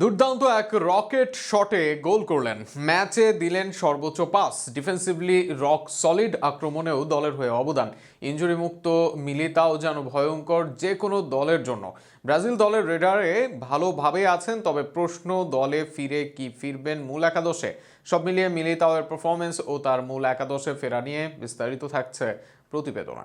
দুর্দান্ত এক রকেট শটে গোল করলেন। ম্যাচে দিলেন সর্বোচ্চ পাস। ডিফেন্সিভলি রক সলিড আক্রমণেও দলের হয়ে অবদান। ইঞ্জুরি মুক্ত মিলিতাও যেন ভয়ঙ্কর যে কোনো দলের জন্য। ব্রাজিল দলের রেডারে ভালোভাবে আছেন, তবে প্রশ্ন, দলে ফিরে কি ফিরবেন মূল একাদশে? সব মিলিয়ে মিলিতাওয়ের পারফরমেন্স ও তার মূল একাদশে ফেরা নিয়ে বিস্তারিত থাকছে প্রতিবেদনা।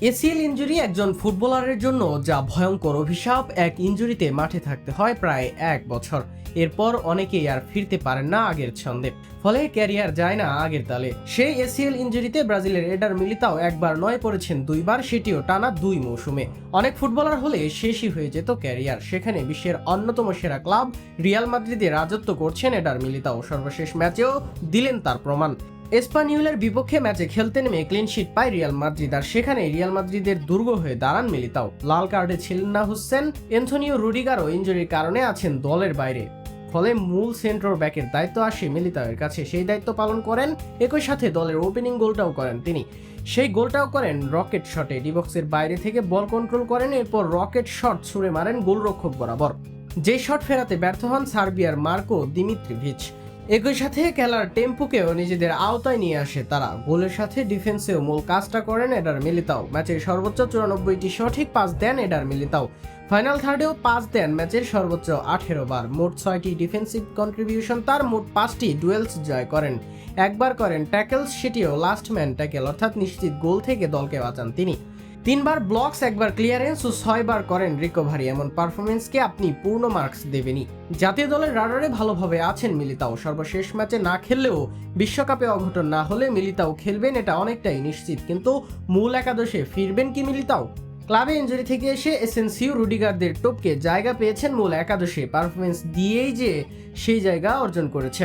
এসিএল ইঞ্জুরি একজন ফুটবলারের জন্য যা ভয়ঙ্কর অভিশাপ, এক ইঞ্জুরিতে মাঠে থাকতে হয় প্রায় এক বছর। এরপর অনেকেই আর ফিরতে পারেন না আগের ছন্দে। ফলে ক্যারিয়ার যায় না আগের তালে। সেই এসিএল ইঞ্জুরিতে ব্রাজিলের এডার মিলিতাও একবার নয় পড়েছেন দুইবার, সেটিও টানা দুই মৌসুমে। অনেক ফুটবলার হলে শেষই হয়ে যেত ক্যারিয়ার। সেখানে বিশ্বের অন্যতম সেরা ক্লাব রিয়াল মাদ্রিদে রাজত্ব করছেন এডার মিলিতাও। সর্বশেষ ম্যাচেও দিলেন তার প্রমাণ। এসপানিউলের বিপক্ষে ম্যাচে খেলতে নেমে ক্লিন শিট পায় রিয়াল মাদ্রিদ, আর সেখানে রিয়াল মাদ্রিদের দুর্গ হয়ে দাঁড়ান মিলিতাও। লাল কার্ডে ছিলেন না হুসেন, এন্থনিও রুডিগারও ইঞ্জুরির কারণে আছেন দলের বাইরে। ফলে মূল সেন্টার ব্যাকের দায়িত্ব আসে মিলিতাওয়ের কাছে। সেই দায়িত্ব পালন করেন, একই সাথে দলের ওপেনিং গোলটাও করেন তিনি। সেই গোলটাও করেন রকেট শটে ডিবক্সের বাইরে থেকে বল কন্ট্রোল করেন, এরপর রকেট শট ছুড়ে মারেন গোলরক্ষক বরাবর। যে শট ফেরাতে ব্যর্থ হন, সার্বিয়ার মার্কো দিমিত্রিভিচ। একই সাথে খেলার টেম্পোকেও নিজেদের আওতায় নিয়ে আসে তারা। গোলের সাথে ডিফেন্সেও মূল কাজটা করেন এডার মিলিতাও। ম্যাচের সর্বোচ্চ চুরানব্বইটি সঠিক পাস দেন এডার মিলিতাও। ফাইনাল থার্ডেও পাস দেন ম্যাচের সর্বোচ্চ আঠেরো বার। মোট ছয়টি ডিফেন্সিভ কন্ট্রিবিউশন তার মোট পাঁচটি ডুয়েলস জয় করেন। একবার করেন ট্যাকেলস, সেটিও লাস্ট ম্যান ট্যাকেল, অর্থাৎ নিশ্চিত গোল থেকে দলকে বাঁচান তিনি। তিনবার ব্লকস, একবার ক্লিয়ারেন্স ও ছয়বার করেন রিকভারি। এমন পারফরমেন্সকে আপনি পূর্ণ মার্কস দেবেনই। জাতীয় দলের রাডারে ভালোভাবে আছেন মিলিতাও। সর্বশেষ ম্যাচে না খেললেও বিশ্বকাপে অঘটন না হলে মিলিতাও খেলবেন এটা অনেকটাই নিশ্চিত। কিন্তু মূল একাদশে ফিরবেন কি মিলিতাও? ক্লাবে ইঞ্জুরি থেকে এসে এসেন্সিও রুডিগারদের টপকে জায়গা পেয়েছেন মূল একাদশে। পারফরমেন্স দিয়েই যে সেই জায়গা অর্জন করেছে।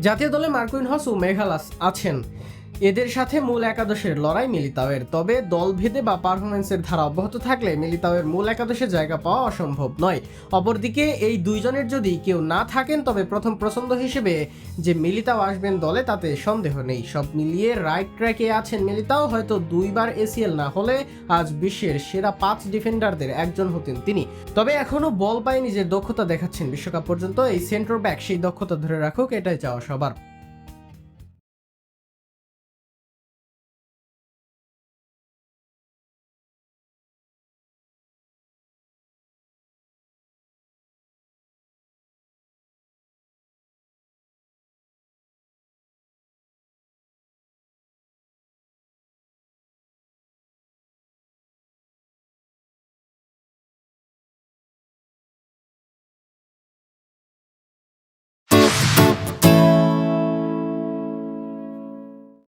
জাতীয় দলে মার্কুইনহস ও মেঘালাস আছেন। এদের সাথে মূল একাদশের লড়াই মিলিতাওয়ের। তবে দলভেদে বা পারফরমেন্সের ধারা অব্যাহত থাকলে মিলিতাওয়ের মূল একাদশে জায়গা পাওয়া অসম্ভব নয়। অপরদিকে, এই দুইজনের যদি কেউ না থাকেন, তবে প্রথম পছন্দ হিসেবে যে মিলিতাও আসবেন দলে, তাতে সন্দেহ নেই। সব মিলিয়ে রাইট ট্র্যাকে আছেন মিলিতাও, হয়তো দুইবার এসিএল না হলে আজ বিশ্বের সেরা পাঁচ ডিফেন্ডারদের একজন হতেন তিনি। তবে এখনও বল পায়ে নিজের দক্ষতা দেখাচ্ছেন বিশ্বকাপ পর্যন্ত, এই সেন্টার ব্যাক সেই দক্ষতা ধরে রাখুক, এটাই চাওয়া সবার।